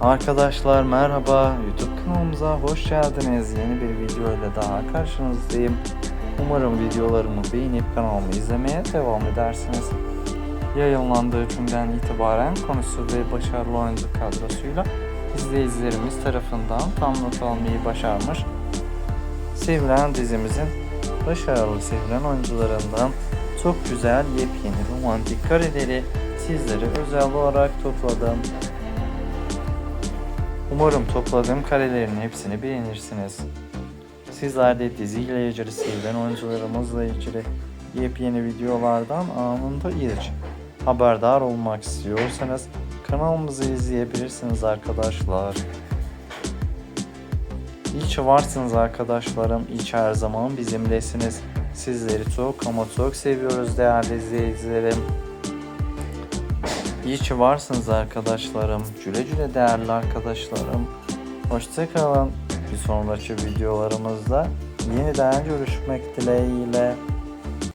Arkadaşlar merhaba, YouTube kanalımıza hoş geldiniz. Yeni bir video ile daha karşınızdayım. Umarım videolarımı beğenip kanalımı izlemeye devam edersiniz. Yayınlandığı günden itibaren konusu ve başarılı oyuncu kadrosuyla izleyicilerimiz tarafından tam not almayı başarmış. Sevilen dizimizin başarılı sevilen oyuncularından çok güzel yepyeni romantik kareleri sizlere özel olarak topladım. Umarım topladığım karelerin hepsini beğenirsiniz. Sizler de diziyle ilgili sevilen oyuncularımızla ilgili yepyeni videolardan anında ilk haberdar olmak istiyorsanız kanalımızı izleyebilirsiniz arkadaşlar. İyi varsınız arkadaşlarım. Ki her zaman bizimlesiniz. Sizleri çok ama çok seviyoruz değerli izleyicilerim. İyi ki varsınız arkadaşlarım. Güle güle değerli arkadaşlarım. Hoşçakalın. Bir sonraki videolarımızda yeniden görüşmek dileğiyle.